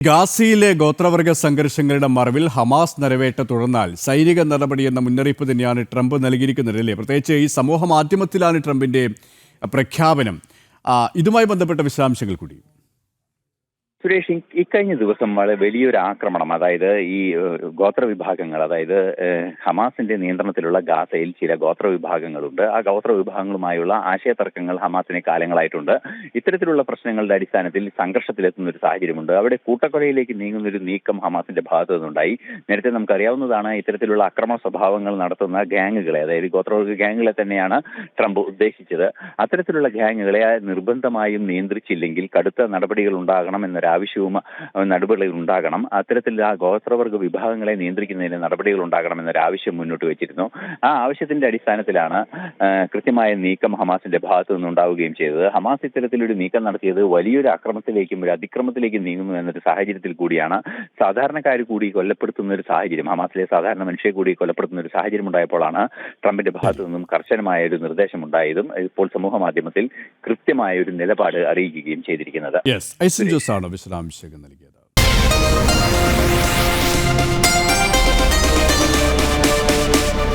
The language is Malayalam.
ഗാസയിലെ ഗോത്രവർഗ സംഘർഷങ്ങളുടെ മറവിൽ ഹമാസ് നിറവേറ്റ തുടർന്നാൽ സൈനിക നടപടി എന്ന മുന്നറിയിപ്പ് തന്നെയാണ് ട്രംപ് നൽകിയിരിക്കുന്നത് അല്ലേ പ്രത്യേകിച്ച് ഈ സമൂഹ മാധ്യമത്തിലാണ് ട്രംപിന്റെ പ്രഖ്യാപനം. ഇതുമായി ബന്ധപ്പെട്ട വിശദാംശങ്ങൾ കൂടി. സുരേഷ് ഇക്കഴിഞ്ഞ ദിവസം വളരെ വലിയൊരു ആക്രമണം അതായത് ഈ ഗോത്രവിഭാഗങ്ങൾ ഗോത്ര വിഭാഗങ്ങൾ അതായത് ഹമാസിന്റെ നിയന്ത്രണത്തിലുള്ള ഗാസയിൽ ചില ഗോത്ര വിഭാഗങ്ങളുണ്ട്. ആ ഗോത്ര വിഭാഗങ്ങളുമായുള്ള ആശയതർക്കങ്ങൾ ഹമാസിന് കാലങ്ങളായിട്ടുണ്ട്. ഇത്തരത്തിലുള്ള പ്രശ്നങ്ങളുടെ അടിസ്ഥാനത്തിൽ സംഘർഷത്തിലെത്തുന്ന ഒരു സാഹചര്യമുണ്ട്. അവിടെ കൂട്ടക്കൊലയിലേക്ക് നീങ്ങുന്ന ഒരു നീക്കം ഹമാസിന്റെ ഭാഗത്തു നിന്നുണ്ടായി. നേരത്തെ നമുക്കറിയാവുന്നതാണ് ഇത്തരത്തിലുള്ള അക്രമ സ്വഭാവങ്ങൾ നടത്തുന്ന ഗ്യാങ്ങുകളെ അതായത് ഗോത്രവർഗ ഗ്യാങ്ങുകളെ തന്നെയാണ് ട്രംപ് ഉദ്ദേശിച്ചത്. അത്തരത്തിലുള്ള ഗ്യാങ്ങുകളെ നിർബന്ധമായും നിയന്ത്രിച്ചില്ലെങ്കിൽ കടുത്ത നടപടികൾ ഉണ്ടാകണം എന്നൊരാവശ്യവും അഹ്, നടപടികൾ ഉണ്ടാകണം. അത്തരത്തിൽ ആ ഗോത്രവർഗ വിഭാഗങ്ങളെ നിയന്ത്രിക്കുന്നതിന് നടപടികൾ ഉണ്ടാകണം എന്നൊരാവശ്യം മുന്നോട്ട് വെച്ചിരുന്നു. ആ ആവശ്യത്തിന്റെ അടിസ്ഥാനത്തിലാണ് കൃത്യമായ നീക്കം ഹമാസിന്റെ ഭാഗത്തു നിന്നുണ്ടാവുകയും ചെയ്തത്. ഹമാസ് ഇത്തരത്തിലൊരു നീക്കം നടത്തിയത് വലിയൊരു അക്രമത്തിലേക്കും ഒരു അതിക്രമത്തിലേക്കും നീങ്ങുന്നു എന്നൊരു സാഹചര്യത്തിൽ കൂടിയാണ്. സാധാരണക്കാർ കൂടി കൊല്ലപ്പെടുത്തുന്ന ഒരു സാഹചര്യം ഹമാസിലെ സാധാരണ മനുഷ്യരെ കൂടി കൊല്ലപ്പെടുത്തുന്ന ഒരു സാഹചര്യം ഉണ്ടായപ്പോഴാണ് ട്രംപിന്റെ ഭാഗത്തു നിന്നും കർശനമായ ഒരു നിർദ്ദേശം ഉണ്ടായതും ഇപ്പോൾ സമൂഹ മാധ്യമത്തിൽ കൃത്യമായ ഒരു നിലപാട് അറിയിക്കുകയും ചെയ്തിരിക്കുന്നത്. ഐസൻ നൽകി